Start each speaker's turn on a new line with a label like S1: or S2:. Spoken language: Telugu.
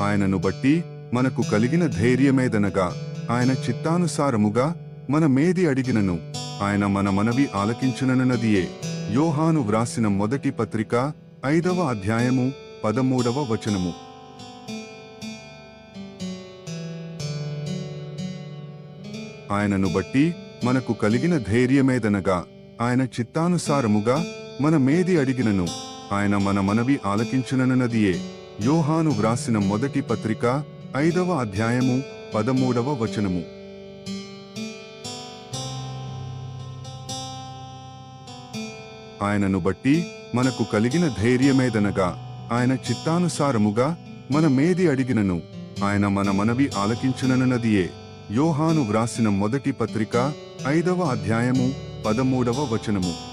S1: ఆయనను బట్టి మనకు కలిగిన ధైర్యమేదనగా ఆయన చిత్తానుసారముగా మన మేది అడిగినను. ఆయన మన మనవి ఆలకించుననదియే యోహాను వ్రాసిన మొదటి పత్రిక ఐదవ అధ్యాయము పదమూడవ వచనము. ఆయనను బట్టి మనకు కలిగిన ధైర్యమేదనగా ఆయన చిత్తానుసారముగా మన మేది అడిగినను. ఆయన మన మనవి ఆలకించుననదియే యోహాను వ్రాసిన మొదటి పత్రిక ఐదవ అధ్యాయము పదమూడవ వచనము. ఆయనను బట్టి మనకు కలిగిన ధైర్యమేదనగా ఆయన చిత్తానుసారముగా మన మేది అడిగినను. ఆయన మన మనవి ఆలకించుననదియే యోహాను వ్రాసిన మొదటి పత్రిక ఐదవ అధ్యాయము పదమూడవ వచనము.